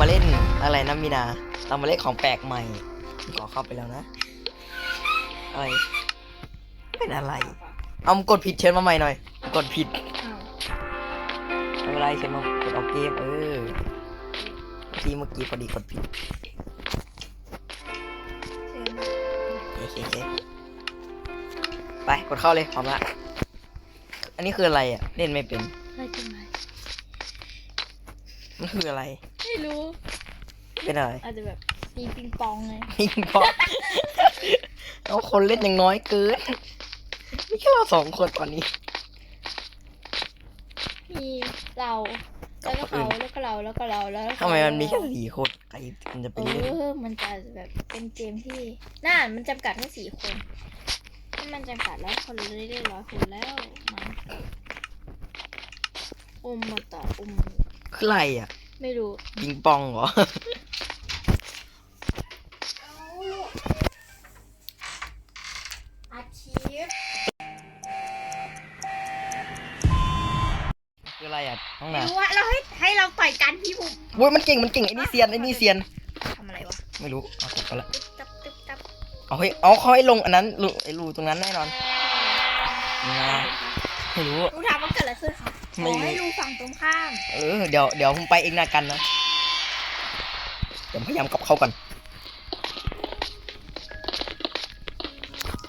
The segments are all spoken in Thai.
มาเล่นอะไรนะมีนา เรามาเล่นของแปลกใหม่ ขอเข้าไปแล้วนะ อะไร เป็นอะไร เอามกดผิดเชิญมาใหม่หน่อย กดผิดอ้าวไม่เป็นไรเชิญมากดออกเกมเออที่เมื่อกี้พอดีกดผิดโอเคโอเคไปกดเข้าเลยพร้อมละ อันนี้คืออะไรอะ เล่นไม่เป็นได้จังไห มมันคืออะไร ไม่รู้เป็นอะไรอาจจะแบบตีปิงปองไงพิงปองเอาคนเล่นยังน้อยเกินมีแค่เราสองคนตอนนี้ มีเราแล้วก็เขาแล้วก็เราแล้วก็เราแล้วก็ทำไมมันมีแค่สี่คนใครมันจะไปเอเล่นอมันจะแบบเป็นเกมที่น่ามันจำกัดแค่สี่คนถ้ามันจำกัดแล้วคนเลยได้ร้อยคนแล้วมันอมมาต่ออม คืออะไรอะ ไม่รู้ปิงปองเหรอ อาชีพคืออะไรอะน้องไม่นารู้ว่าเราให้ให้เราต่อยกันพี่บุ๋มเว้ยมันเก่งมันเก่งไอ้นี่เซียนไอ้นี่เซียน ทำอะไรวะไม่รู้ เอากดไปละตึ๊บตับตึ๊บตับเอาเฮ้ยเอาเขาให้ลงอันนั้นรูไอ้รูตรงนั้นแน่นอนนะไม่รู้รู้ถามว่าเกิดอะไรขึ้นคะ ขไม่อรู้ให้รู้ฝั่งตรงข้าม เออเดี๋ยวเดี๋ยวผมไปเองนะกันนะเดี๋ยวพยายามกับเขาก่อน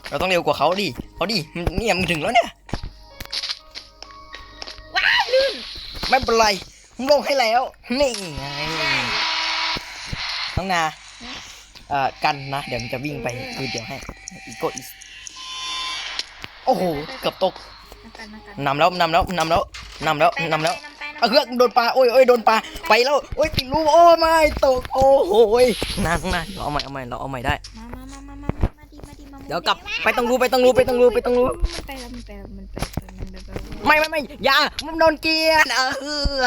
เราต้องเร็วกว่าเขาดิเขาดิมันเนี่ยมันถึงแล้วเนี่ยว้ายลื่นไม่เป็นไรผมลงให้แล้วนี่ไงน้องนาเอ่อกันนะเดี๋ยวมันจะวิ่งไปคือเดี๋ยวให้อีโกอีสโอ้โหเกือบตกนักกันนักกันนำแล้วนำแล้วนำแล้ว นำแล้วนำแล้วไปเอาเครื่องโดนปลาโอ้ยโอ้ยโดนปลาไปแล้วโอ้ยติดรูโอ้ไม่ตกโอ้โหยนั่งนั่งเราเอาใหม่เอาใหม่เราเอาใหม่ได้มามามามามามามาดีมาดีมาเดี๋ยวกลับไปตรงรูไปตรงรูไปตรงรูไปตรงรูมันไปแล้วมันไปแล้วมันไปแล้วมันไปแล้วไม่ไม่ไม่อย่ามันโดนเกลียนเออ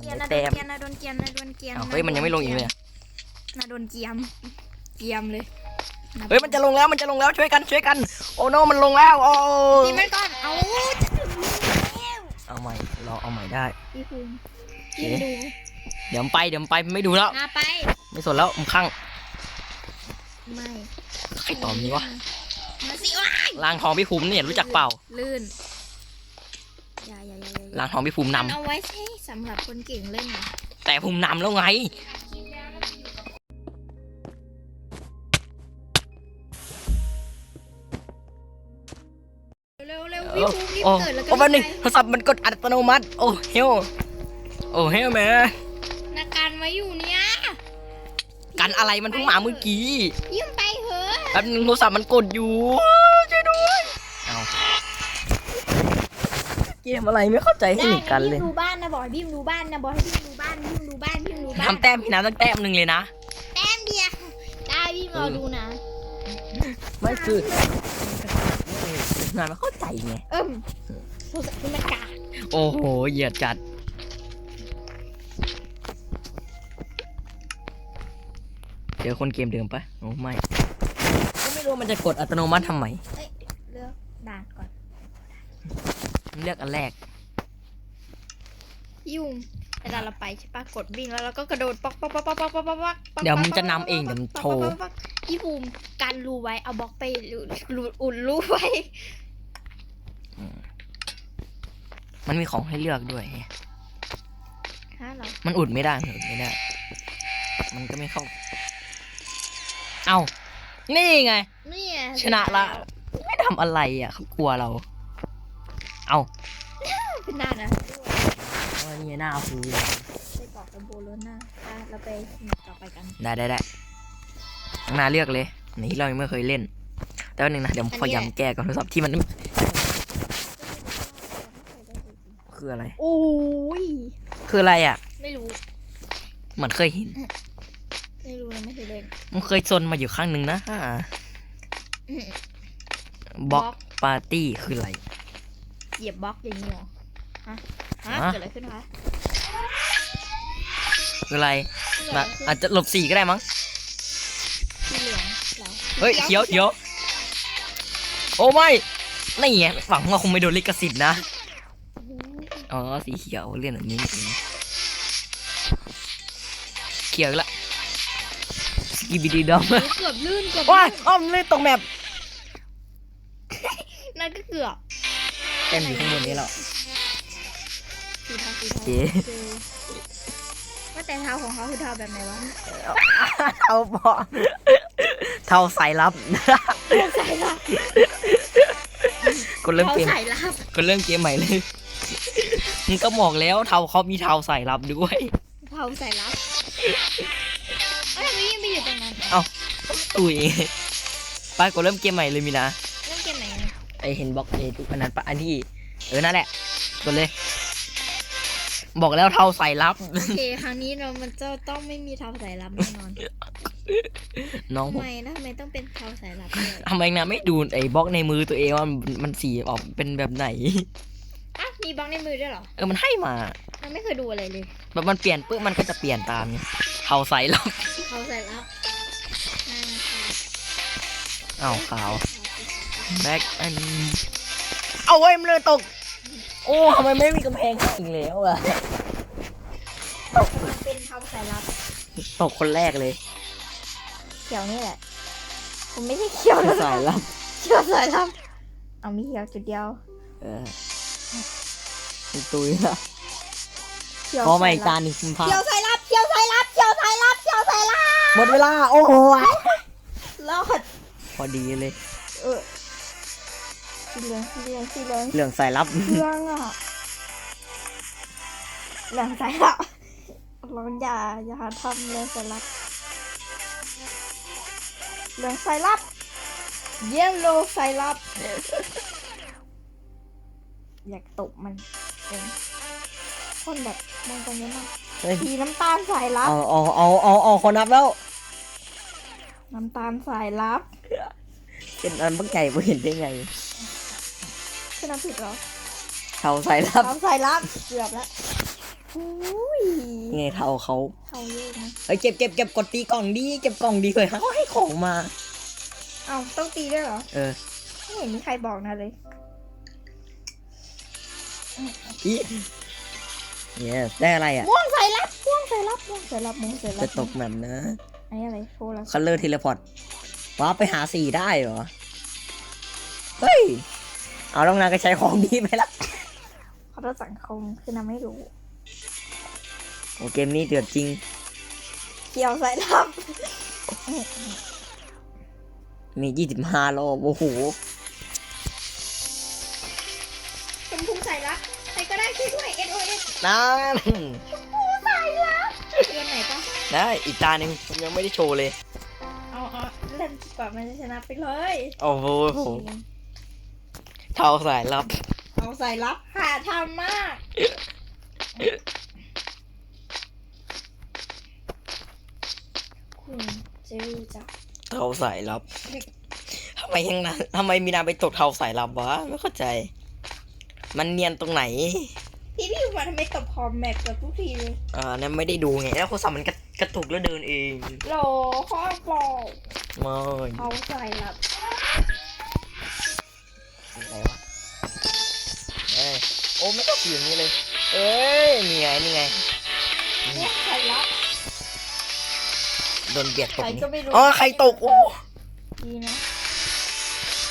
เกียร์นะโดนเกียร์นะโดนเกียร์นะโดนเกียร์อ้าวเฮ้ยมันยังไม่ลงอีกเลยอะนะโดนเกียมเกียมเลยเฮ้ยมันจะลงแล้วมันจะลงแล้วช่วยกันช่วยกัน โอ้โนมันลงแล้วโอ้ตีมันก่อนเอาจะถึงแล้ว เอาใหม่เราเอาใหม่ได้พี่ภูมิยิงดูเดี๋ยวผมไปเดี๋ยวผมไปไม่ดูแล้ว มาไป ไม่สนแล้วผมข้างไม่ใครตอบนี้วะมาสิว้าลางทองพี่ภูมิเนี่ยรู้จักเปล่า ลื่นอย่าอย่าอย่าอย่าลางทองพี่ภูมินมันเอาไว้ใช้สำหรับคนเก่งเล่นนะำแต่ภูมินำแล้วไง พี่ภูมิรีบโอ้เกิดแล้วก็โอ้แป๊บนึงรีบโทรศัพท์มันกดอัตโนมัติ โอ้เฮลโอ้เฮลแม่ไปนาการไว้อยู่เนี่ยกันอะไรมันเพิ่งมาเมื่อกี้ยิ้มไปเถอะแป๊บนึงโทรศัพท์มันกดอยู่ช่วยด้วยเอาเกมอะไรไม่เข้าใจให้หนีกันเลยพี่ดูบ้านนะบอกให้พี่ดูบ้านนะบอกให้พี่ดูบ้านพี่ดูบ้านพี่ดูบ้านทำแต้มพี่น้ำตั้งแต้มหนึ่งเลยนะ แต้มเดียวได้พี่มาดูนะไม่คือ งานไม่เข้าใจไงเอิ่มโทรศัพท์มันกาโอ้โห เหยียดจัด เจอคนเกมเดิมปะโอ้ไม่ ก็ไม่รู้มันจะกดอัตโนมัติทำไมเอ้ยเลือกด่านก่อน เลือกอันแรก ยุ่ง เวลาเราไปใช่ปะกดวิ่งแล้วเราก็กระโดดป๊อกป๊อกป๊อกป๊อกป๊อกป๊อกป๊อกป๊อกเดี๋ยวมึงจะนำเองเดี๋ยวมึงโชว์พี่ภูมิการรูไว้เอาบล็อกไปรูอุ่นรูไว้ มันมีของให้เลือกด้วย ฮะเหรอมันอุดไม่ได้มันอุดไม่ได้ มันก็ไม่เข้า เอานี่ไง เนี่ยชนะละ ไม่ทำอะไรอะเขากลัวเรา เอาเป็นหน้านะว่านี่หน้าฟูไปบอกกับโบโลน่าอะเราไปหมดต่อไปกันได้ได้ได้ข้างหน้าเลือกเลยอันนี้เรายังไม่เคยเล่น แต่วันหนึ่งนะเดี๋ยวผมพยายามแก้ก่อนโทรศัพท์ที่มันคืออะไร โอ้ย คืออะไรอะ ไม่รู้ เหมือนเคยเห็น ไม่รู้เลยไม่เคยเล่น มันเคยซนมาอยู่ข้างหนึ่งนะบล็อกปาร์ตี้คืออะไร เหยียบบล็อกอย่างนี้เหรอฮะ ฮะ ฮะเกิดอะไรขึ้นคะคืออะไรเกิดนะอะไรขึ้นอาจจะหลบสีก็ได้มั้ง สีเหลืองเหรอเฮ้ยเขียวเขียวโอ้ไม่นี่ไงหวังว่าคงไม่โดนลิขสิทธิ์นะ อ๋อ สีเขียวเรียนแบบนี้นี่เองเขียวอีกละสกีบีดีดอมเกือบลื่นเกือบว้าลื่ยนอ้อมเลยตกแมปนั่นก็เกือบ เต้นอยู่ข้างบนนี้แล้วสี เทาสีเทาเจ๊เจอว่าแต่เท้าของเขาคือเท้าแบบไหนวะเท่าพอเท่าสายลับเท้าสายลับกดเริ่มเท้าเกมสายลับกดเริ่มเกมใหม่เลยมึงก็บอกแล้วเท่าเขามีเท่าสายลับด้วยเท้าสายลับเอ้ยทำไมยังไม่อยู่ตรงนั้นอุ้ยไปกดเริ่มเกมใหม่เลยมีนะเล่นเกมไหนอะไอเห็นบล็อกเอทุกอันนั้นปะอันที่เออนั่นแหละกดเลย บอกแล้วเท่าสายลับ โอเคครั้งนี้เรามันจะต้องไม่มีเท้าสายลับแน่นอนน้องทำผมไมนะทำไมต้องเป็นเท้าสายลับด้วยทำไมนะไม่ดูไอ้บล็อกในมือตัวเองว่ามันมันสีออกเป็นแบบไหน อะมีบล็อกในมือด้วยเหรอเออมันให้มามันไม่เคยดูอะไรเลยแบบมันเปลี่ยนปุ๊บมันก็จะเปลี่ยนตามไงเท่าสายลับเท้าสายลับอ่าค่ะอ้าวขาวแบ็กอันเอาไว้ยมันเลยตก โอ้ทำไมไม่มีกำแพงอีกแล้วอะมันเป็นเท้าสายลับตกคนแรกเลยเขียวนี่แหละ ผมไม่ใช่เขียวนะสายลับเขียวสายลับเอามีเขียวจุดเดียว เออมันตุยละเขียวพอมาสายอีกลัตาบหนึ่งคุณพาเขียวสายลับเขียวสายลับเขียวสายลับเขียวสายลับหมดเวลา โอ้โหรอดพอดีเลย เออ สีเหลืองสีเหลืองสีเหลืองเหลืองสายลับเหลืองอะเหลืองสายลับลองอย่าอย่าทำเหลืองสายลับเหลืองสายลับเยลโลสายลับ อยากตบมันเป็นคนแบบมองกันเยอะมากเฮ้ยสีน้ำตาลสายลับเอาเอาเอาเอาเอาคนนับแล้วน้ำตาลสายลับ เป็นอันบักไก่ไม่เห็นได้ไง คือน้ำผิดเหรอเท่าสายลับน้ำสายลับเกือบแล้วอุ้ยไงเท่าเขาเขาเยอะนะเฮ้ยเก็บเก็บเก็บกดตีกล่องดีเก็บกล่องดีเลยเขาให้ของมาเอาต้องตีด้วยเหรอ เออ ไม่เห็นมีใครบอกนะเลยอีเยสได้อะไรอะม่วงสายลับม่วงสายลับม่วงสายลับม่วงสายลัจะบตกแบบนะอันนี้อะไรโทรศัพท์คัลเลอร์เทเลพอร์ตว้าไปหาสีได้เหรอ เฮ้ย เอาลองนาก็ใช้ของดีไปละขอโทษสังคมคือน้ำไม่รู้โอ้เกมนี้เดือดจริงเขียวสายลับมียี่สิบห้ารอบโอ้โหชมพูสายลับใครก็ได้ช่วยด้วย SOS นั่นสายลับเรียนไหนปะได้อีกตาหนึ่งผมยังไม่ได้โชว์เลย เอาเอาเล่นก่อนมันจะชนะไปเลย โอ้โห เท่าสายลับ เอาสายลับหาทำมากคุณเจรี่จ้ะเท่าสายลับทำไมยังนะทำไมมีนาไปตกเท่าสายลับวะไม่เข้าใจ มันเนียนตรงไหน พี่พี่มาทำไมตบคอมแมปกับทุกทีเลยอ่านั่นไม่ได้ดูไงแล้วโทรศัพท์มันกระกระตุกแล้วเดินเองโหลข้อบอกไม่เอาสายลับ อ้ยโอ้ไม่ต้องเสียงนี้เลย เอ้ยนี่ไงนี่ไงเนี่ยสายลับ โดนเบียดตกใครนี่ก็ไม่รู้ อ๋อใครตกโอ้ดีนะ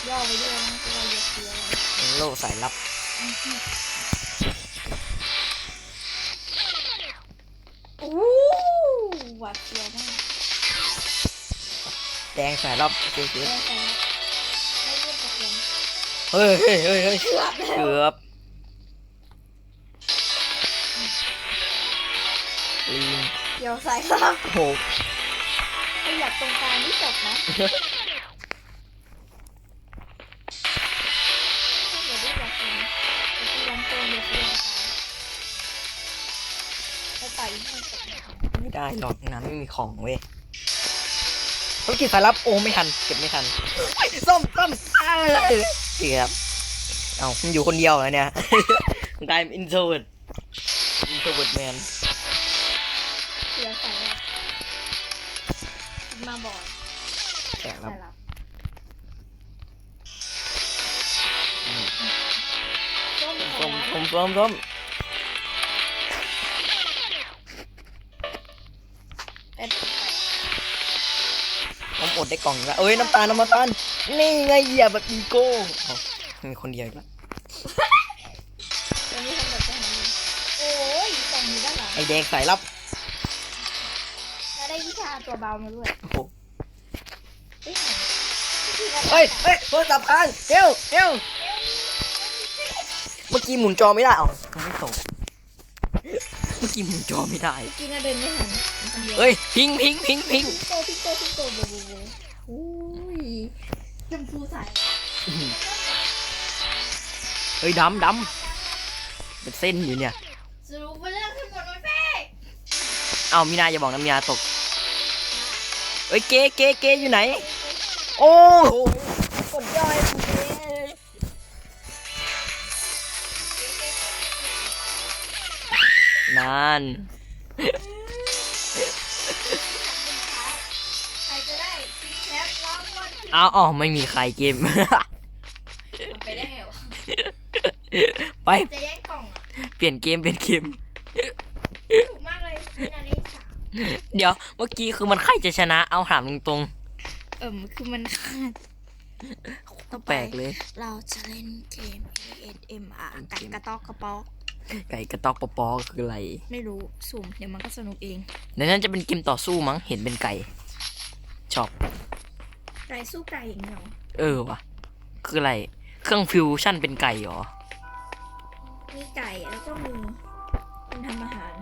ย่อไปด้วยนะจะเราเหยียบเสียอะไรโลกสายลับ อู้หวาดเสียวมากแดงสายลับเจ๊แม่สายลับไม่เล่นกับผมเฮ้ยเฮ้ยเฮ้ยเฮ้ยเกือบแล้วเกือบ ลีนเดี๋ยวสายลับโอ้โหขยับตรงกลางที่จบนะเดี๋ยวได้หยับเองจะไปยันเติงเดี๋ยวเปลี่ยนไปไปต่อยให้จบนะไม่ได้หรอกน้ำไม่มีของเว้ยต้องกินสายลับโอ้ไม่ทันเก็บไม่ทันส้มส้มเอ้ยเกือบเอามันอยู่คนเดียวเหรอเนี่ยกลายเป็นอินโทรเวิร์ดอินโทรเวิร์ดแมน เสียสายลับมาบ่อยแก่ลับสายลับส้มสาส้ยมลับส้มส้มส้มไอเป็นผมอดได้กล่องอีกแล้วเอ้ยน้ำตาลน้ำตาลนี่ไงเหยียบแบบอีโก้เอามีคนเดียวอีกแล้วตัวนี้ทำแบบจะหาเงินโอ้ยกล่องอยู่ด้านหลังไอแดงสายลับแล้วได้วิชา ตัวเบามาด้วยโอ้โหเฮ้ยวิธีการเฮ้ยเฮ้ยโทรศัพท์ค้างเฮลเฮลเมื่อกี้หมุนจอไม่ได้เอามันไม่ส่งเมื่อกี้หมุนจอไม่ได้กินอะเดินไม่หันคนเดียวเฮ้ยพิงพิงพิงพิงพิกโตพิกโตพิกโตโบโบโบโอ้ยจมพูใส่เฮ้ยดำดำเป็นเส้นอยู่เนี่ย สรุปว่าเรื่องทั้งหมดมันเฟกเอามีนาอย่าบอกนะมีนาตก เฮ้ยเกเกเกอยู่ไหน โอ้โหกดย่อยมันเองนานใครจะได้ชิงแชมป์รางวัลที่เอาอ๋อไม่มีใครเกม ไปได้ไงวะไป จะแย่งกล่องอะเปลี่ยนเกมเปลี่ยนเกม ถูกมากเลยวินาทีสาม เดี๋ยวเมื่อกี้คือมันใครจะชนะ เอาถามตรงเอิ่มคือมันขาดๆแปลกเลย เราจะเล่นเกม ASMR กัดกระตอกกระปอกไก่กระตอกปอปอคืออะไรไม่รู้สุ่มเดี๋ยวมันก็สนุกเองในนั้นจะเป็นเกมต่อสู้มั้ง เห็นเป็นไก่ชอบ ไก่สู้ไก่อย่างเดียวเออว่ะคืออะไร เครื่องฟิวชั่นเป็นไก่เหรอ มีไก่แล้วก็มีคนทำอาหาร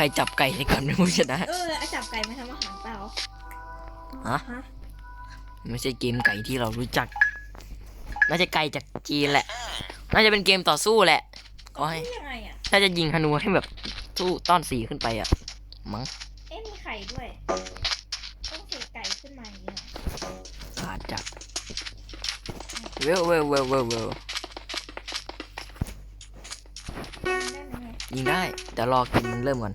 ใครจับไก่ในก่อนเป็นผู้ชนะ เออเอาจับไก่มาทำอาหารเปล่าฮะฮะ ไม่ใช่เกมไก่ที่เรารู้จัก น่าจะไก่จากจีนแหละ น่าจะเป็นเกมต่อสู้แหละ ก็ให้นี่ยังไงอะถ้าจะยิงธนูให้แบบสู้ต้อนสีขึ้นไปอะมั้ง เอ๊ะมีไข่ด้วย ต้องเสกไก่ขึ้นมาอย่างนี้เหรออาจจะเวลเวลเวลเวลเวลได้ไหมเนี่ยยิงได้ แต่รอเกมมันเริ่มก่อน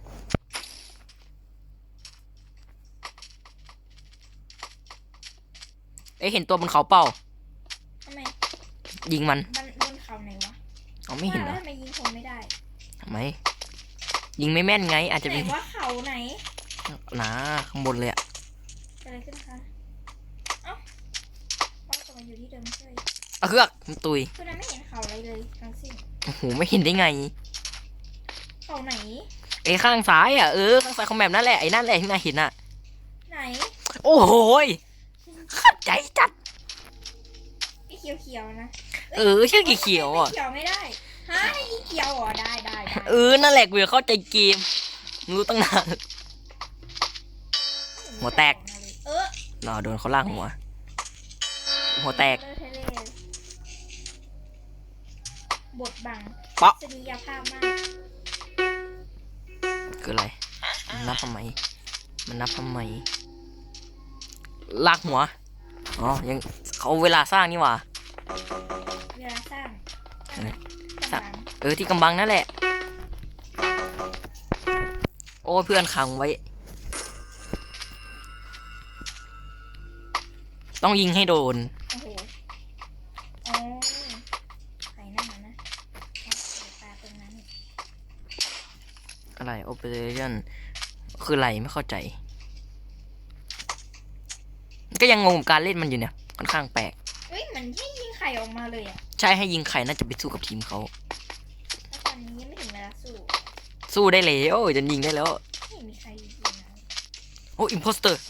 อ๊ะเห็นตัวบนเขาเป้าทำไมยิงมันมันบนเขาไหนวะเอาไม่เห็นเหรว่าอแล้วทำไมยิงคนไม่ได้ทำไม ยิงไม่แม่นไง อาจจะไหนเป็นว่าเขาไหนนะข้างบนเลยอะเกิดอะไรขึ้นคะเอ้าว่าจะมาอยู่ที่เดิมใช่ไหมเอาเครือกมันตุยคือนั้นไม่เห็นเขาอะไรเลยทั้งสิ้นโอ้โหไม่เห็นได้ไงเขาไหน ไอ้ข้างซ้ายอะเออข้างซ้ายของแบบนั่นแหละไอ้นั่นแหละที่นายเห็นอะไหน โอ้โหยขัด ใจจัดไอ้เขียวๆนะเออชื่อกี่เขียวอะเขียวไม่ได้ฮะให้อีเขียวเหรอได้ได้ได้เออ นั่นแหละกูจะเข้าใจเกมมึงรู้ตั้งนาน หัวแตก เออรอโดนเขาลากหัว หัวแตกเลอะเทะเลบทบังป๊อกจะมียาภาพมากคืออะไร มันนับทำไม มันนับทำไม ลากหัว อ๋อ ยังเขาเวลาสร้างนี่หว่า เวลาสร้างเออสร้างเออที่กำบังนั่นแหละ โอ้ยเพื่อนขังไว้ ต้องยิงให้โดน โอ้โหอ๋อไข่นั่นน่ะนะเอาใส่ตาตรงนั้นอะไร operation คืออะไรไม่เข้าใจ ก็ยังงงกับการเล่นมันอยู่เนี่ยค่อนข้างแปลกเฮ้ยเหมือนที่ยิงไข่ออกมาเลยอะใช่ให้ยิงใครน่าจะไปสู้กับทีมเขาแล้วตอนนี้ยังไม่ถึงเวลาสู้สู้ได้แล้วจะยิงได้แล้ว ไม่เห็นมีใครยิงนะโอ้อิมโพสเตอร์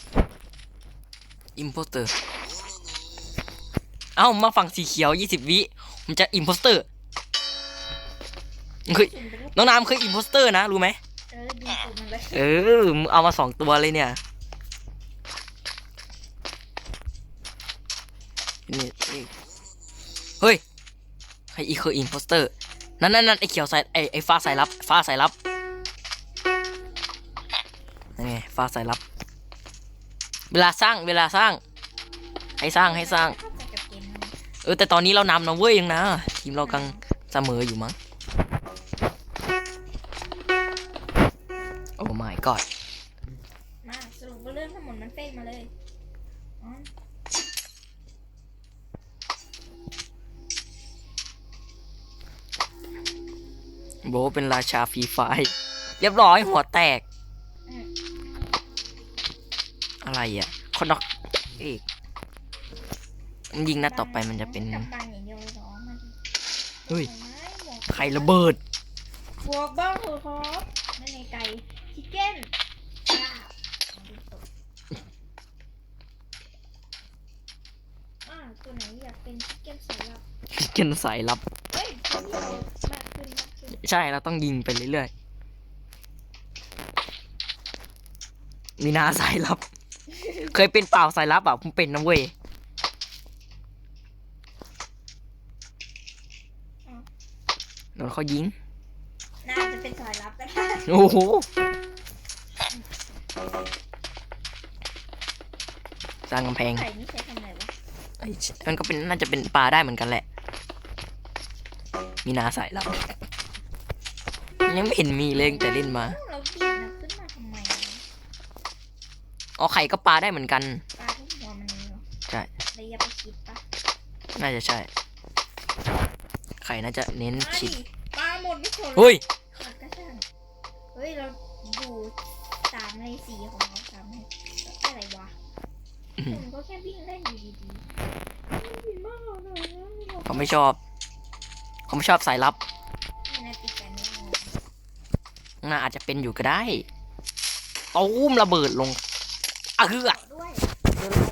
อิมโพสเตอร์เอ้ามาฝั่งสีเขียว 20 วิมันจะอิมโพสเตอร์เคยยิงไปลูกน้องน้ำเคยอิมโพสเตอร์นะ รู้ไหมเออยิงตูดมันเลยเออมึงเอามาสองตัวเลยเนี่ย นี่นี่เฮ้ย ใครอีกคืออิมโพสเตอร์ นั่นนั่นนั่นไอเขียวสายไอไอฟ้าสายลับ ฟ้าสายลับนั่นไงฟ้าสายลับ เวลาสร้างเวลาสร้าง ให้สร้างให้สร้างเข้าใจกับเกมมันเออแต่ตอนนี้เรานำนะเว้ยยังนะ ทีมเรากำลังเสมออยู่มั้ง โอ้ my god ราชาฟรีไฟร์เรียบร้อยหัวแตกอืมอะไรอะคอนด็อกเอกมันยิงนัดต่อไปมันจะเป็นกำบังอย่างเดียวเลยน้องมันเฮ้ยไม้หมวกใครระเบิดบวกบ้างเถอะครับนั่นไงไก่ชิคเก้นจ้าเอาดูตกอ่าตัวไหนอยากเป็นชิคเก้นใส่ละเกนสายลับ เฮ้ย ใช่เราต้องยิงไปเรื่อยๆมีนาสายลับ เคยเป็นเปล่าสายลับอะผมเป็นนะเว้ยโดนเขายิง น่าจะเป็นสายลับก็ได้โอ้โหสร้างกำแพงไก่นี่ใช้ทำอะไรวะไอ้เชมันก็เป็นน่าจะเป็นปลาได้เหมือนกันแหละ มีนาสายลับ ยังไม่เห็นมีเลยตั้งแต่เล่นมาเอ้าเราบีบนะขึ้นมาทำไมอะอ๋อไข่ก็ปลาได้เหมือนกันปลาที่หัวมันนี่เหรอใช่เลยอย่าไปคิดปะน่าจะใช่ ไข่น่าจะเน้นมาชิดดิปลาหมดไม่สนเฮ้ยขาดก็ช่างเฮ้ยเราอยู่สามในสี่ของเราสามในอะไรวะอืมผมก็แค่วิ่งเล่นอยู่ดีๆไม่ดีมากเลยนะเขาไม่ชอบ เขาไม่ชอบสายลับ น่าอาจจะเป็นอยู่ก็ได้ตูมระเบิดลงอะคืออะด้วย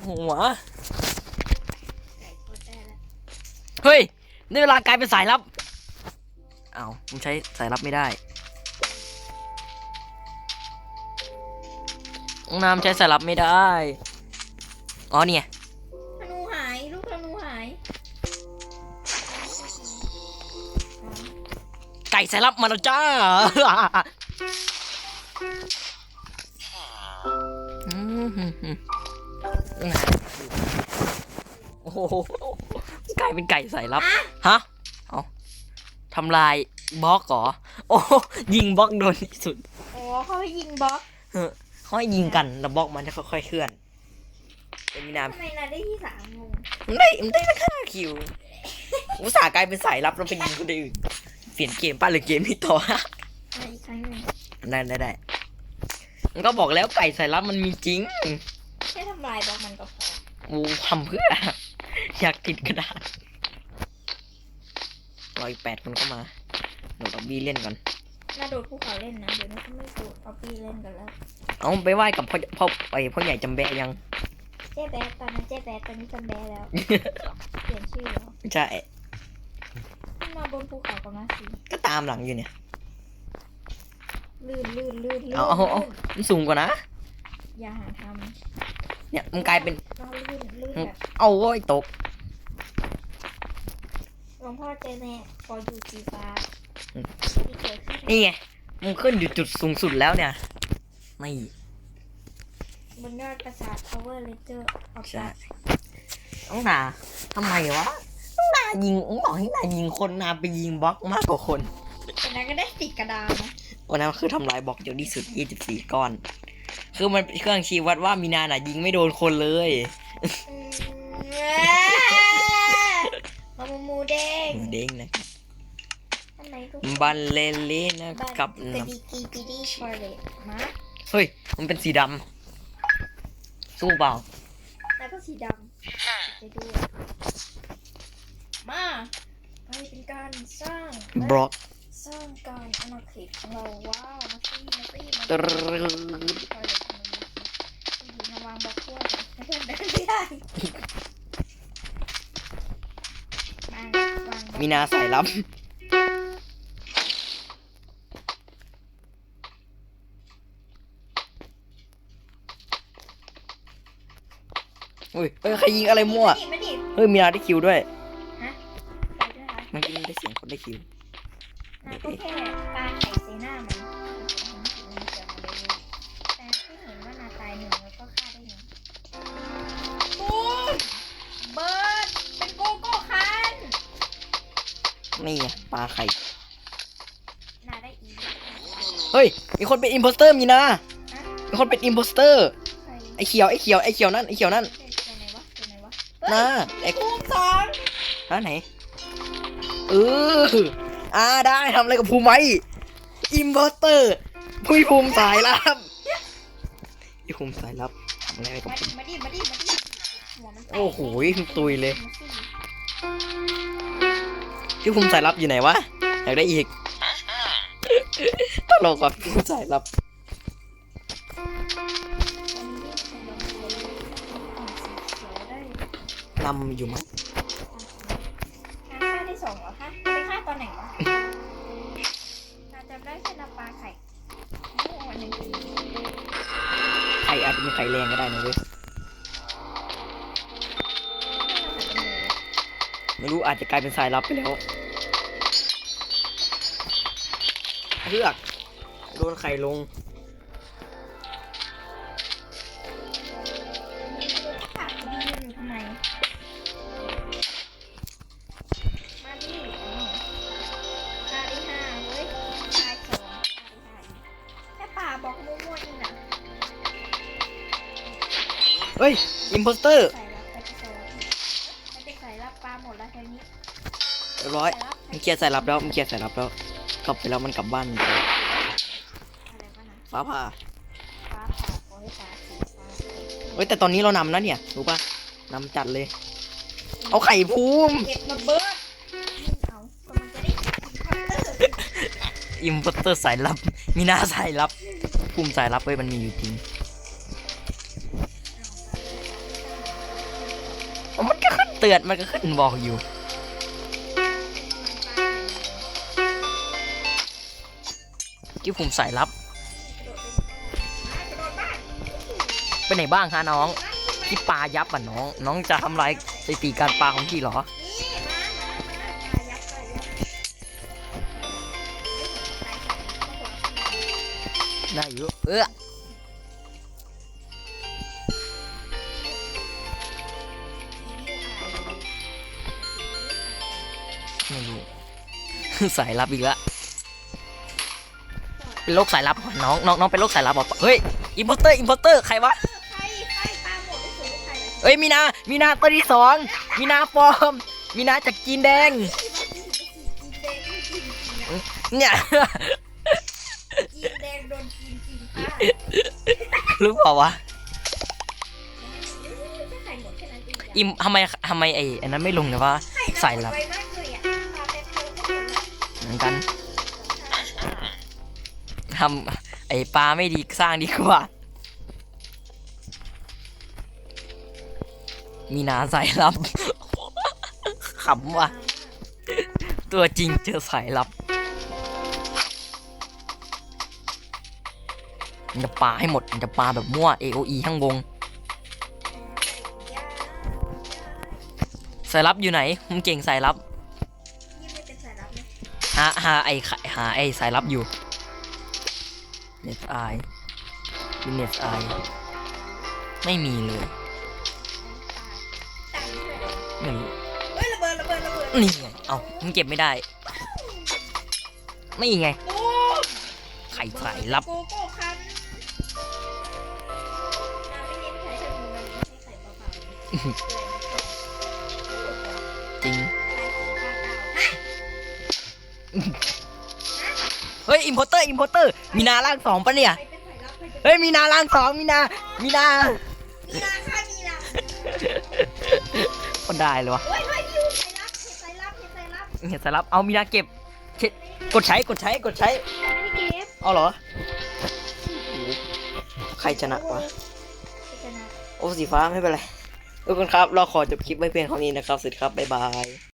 หัวไก่โคตรได้แล้วเฮ้ยในเวลากลายเป็นสายลับ เอาผมใช้สายลับไม่ได้น้องน้ำใช้สายลับไม่ได้ อ๋อเนี่ยธนูหายลูกธนูหายอ๋อไก่สายลับมาแล้วจ้าอืมหืมหืม โอ้โหกลายเป็นไก่สายลับ ฮะ เอาทำลายบล็อกเหรอ โอ้ยิงบล็อกโดนที่สุดอ๋อเขาให้ยิงบล็อกเขาให้ยิงกันแล้วบล็อกมันจะค่อยๆเคลื่อนเป็นมีนาทำไมนายได้ที่สามงงมันได้มันได้ตั้งห้าคิว อุตส่าห์กลายเป็นสายลับแล้วไปยิงคนอื่น เปลี่ยนเกมป้าหรือเกมนี้ต่ออะอีกครั้งหนึ่ง ได้ได้ได้มันก็บอกแล้วไก่สายลับมันมีจริงแค่ทำลายบล็อกมันก็พอกูทำเพื่อ อยากติดกระดาษรออีกแปดคนก็มาเดี๋ยวกับบี้เล่นก่อนน่าโดดภูเขาเล่นนะเดี๋ยวนี้เขาไม่โดดเอาปีเล่นกันแล้ว เอาไปไหว้กับพ่อพ่อไอพ่อใหญ่จำแบะยัง เจ๊แบดตอนนั้นเจ๊แบดตอนนี้จำแบดแล้ว เปลี่ยนชื่อแล้วใช่ ขึ้นมาบนภูเขากันมาสิก็ตามหลังอยู่เนี่ย ลื่นลื่นลื่นลื่นเอาเอาเอาลื่นมันสูงกว่านะ อย่าหาทเนี่ยมันกลายเป็นำก็ลื่นลื่นแบบเอาโว้ยตก หลวงพ่อเจแน่พออยู่จีฟ้าอืมที่เกิดขึ้นนี่ไงมันขึ้นอยู่จุดสูงสุดแล้วเนี่ย ไม่บนยอดปราสาท Power Ranger ออกใช่จากน้องนาทำไมวะน้องนายิงน้องบอกให้นายิงคนนาไปยิงบล็อกมากกว่าคนแต่นั้นก็ได้ติดกระดานนะ วันนั้นคือทำลายบล็อกเยอะที่สุด 24 ก้อน คือมันเป็นเครื่องชี้วัดว่ามีนาน่ะยิงไม่โดนคนเลยอืมเอ้ยมามูมูเด้งเด้งนะทำไมทุกบันเลนเลนะบ้านกับกระดีกีปีดีฟอร์เรสมาเฮ้ย มันเป็นสีดำสู้เปล่าแล้วก็สีดำไปด้วยมาไปเป็นการสร้างบล็อก ตรึ๊ดพอเลยทำไมมีผู้หญิงมาวางบล็อกทั่วยให้เพื่อนเดินไม่ได้วาวางบล็อกมีนาสายลับเฮ้ยเฮ้ยใครยิงอะไรมั่ว มาดิเฮ้ย มีนาได้คิวด้วย ฮะได้วยนะเมื่อกี้ได้เสียงคนได้คิวนาก็แค่ นี่ไงปลาไข่ นาได้อีกเฮ้ย มีคนเป็นอิมโพสเตอร์มีนาฮะมีคนเป็นอิมโพสเตอร์ ใครไอเขียว ไอเขียว ไอเขียวนั่น ไอเขียวนั่นเจอไหนวะเจอไหนวะนะไอบูมสองฮะไหน เออ อ่าได้ทำอะไรกับภูมิไหมอิมโพสเตอร์ผู้ภูมิสายลับพี่ภูมิสายลับทำอะไรกับมาผดิมมาดิมาดิมาดิหัวมันแตกโอ้โหตุยเลยมาสิ พี่ภูมิสายลับอยู่ไหนวะ อยากได้อีกตลกว่ะพี่ภูมิสายลับวันนี้เป็นลมเลยอ่อนสีเขียวได้นำอยู่มั้งค่าได้ส่งเหรอคะไปค่าตอนไหนวะน่าจะได้แค่น้ำปลาไข่โอ้วันหนึ่งไข่อาจจะมีไข่แรงก็ได้นะเว้ย รู้อาจจะกลายเป็นสายลับไปแล้วเลือกโดนไข่ลง ไปจะใส่รับปลาหมดแล้วแค่นี้เรียบร้อยใส่รับมันเคลียร์สายลับแล้วมันเคลียร์สายลับแล้ว กลับไปแล้วมันกลับบ้านอะไรวะนะฟ้าผ่าปลาผ่าโอ้ยปลาสีปลาสีเฮ้ยแต่ตอนนี้เรานำนะเนี่ยรู้ปะนำจัดเลย เอาไข่ภูมิเก็บระเบิดยิงเอาก็มันจะได้ยิงคัตเตอร์อิมโพสเตอร์สายลับ มีหน้าสายลับภูมิสายลับเว้ยมันมีอยู่จริง เตือนมันก็ขึ้นบอกอยู่ ที่ภูมิสายลับ ไปไหนบ้างคะน้อง ที่ปลายับอะน้อง น้องจะทำลายสถิติการปลาของพี่เหรอน่ามามาปลายักษ์ปลายักษ์ได้อยู่เออ สายลับอีกแล้วเป็นโรคสายลับเหรอน้องน้องน้องเป็นโรคสายลับบอกเฮ้ยอิมโพสเตอร์อิมโพสเตอร์ใครวะใครใครปลาหมดไม่สวยใครเลยเอ้ยมีนามีนาตัวที่สองมีนาปลอมมีนาจากจีนแดงเนี่ยจีนแดงโดนจีนจริงป้ารู้เปล่าวะไข่หมดแค่นั้นเองอิมทำไมทำไมไอ้อันนั้นไม่ลงเลยวะใส่ลับไวมากเลย เหมือนกันทำไอ้ปลาไม่ดีสร้างดีกว่า มีนาสายลับขำว่ะ ตัวจริงเจอสายลับมันจะปาให้หมดมันจะปาแบบมั่ว AOE ทั้งวงสายลับอยู่ไหนมึงเก่งสายลับาหาไอ้ไข่หาไอ้สายลับอยู่เน็ตไอเน็ตไอไม่มีเลยตังค์ด้วยไม่รู้เฮ้ยระเบิดระเบิดระเบิดนี่ไงเอามึงเก็บไม่ได้ ไม่ไงโอ้ไข่สายลับ โกโก้คันน้ำไม่เน้นใช้ชะนีมันให้ใส่เบาๆ เฮ้ยอิมโพเตอร์อิมโพเตอร์ มีนาล่างสองปะเนี่ยเป็นสายลับไปเป็นเฮ้ยมีนาล่างสองมีนา มีนา มีราค่ามีราก็ได้เลยวะเฮ้ยเฮ้ยพี่ยูสายลับสายลับสายลับเห็นสายลับเอามีนาเก็บเช็ดกดใช้กดใช้กดใช้ ไม่เก็บเอาเหรอโอ้โหใครชนะวะ ชนะ โอ้สีฟ้าไม่เป็นไรทุกคนครับ เราขอจบคลิปไว้เพียงเท่านี้นะครับสวัสดีครับ บ๊ายบาย